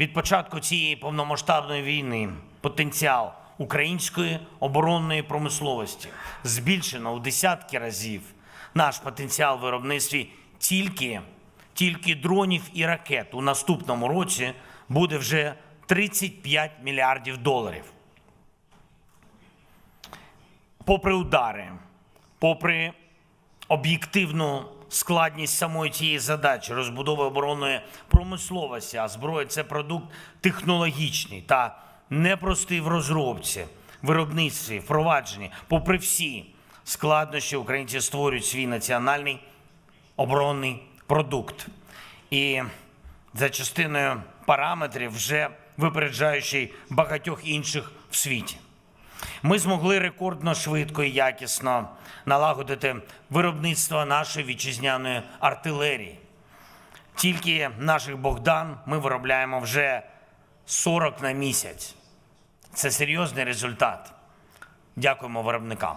Від початку цієї повномасштабної війни потенціал української оборонної промисловості збільшено у десятки разів. Наш потенціал в виробництві тільки, тільки дронів і ракет у наступному році буде вже 35 мільярдів доларів. Попри удари, попри об'єктивну складність самої цієї задачі розбудови оборонної промисловості, а зброя це продукт технологічний та непростий в розробці, виробництві, впровадженні. Попри всі складнощі, українці створюють свій національний оборонний продукт. І за частиною параметрів, вже випереджаючи багатьох інших в світі. Ми змогли рекордно швидко і якісно налагодити виробництво нашої вітчизняної артилерії. Тільки наших Богдан ми виробляємо вже 40 на місяць. Це серйозний результат. Дякуємо виробникам.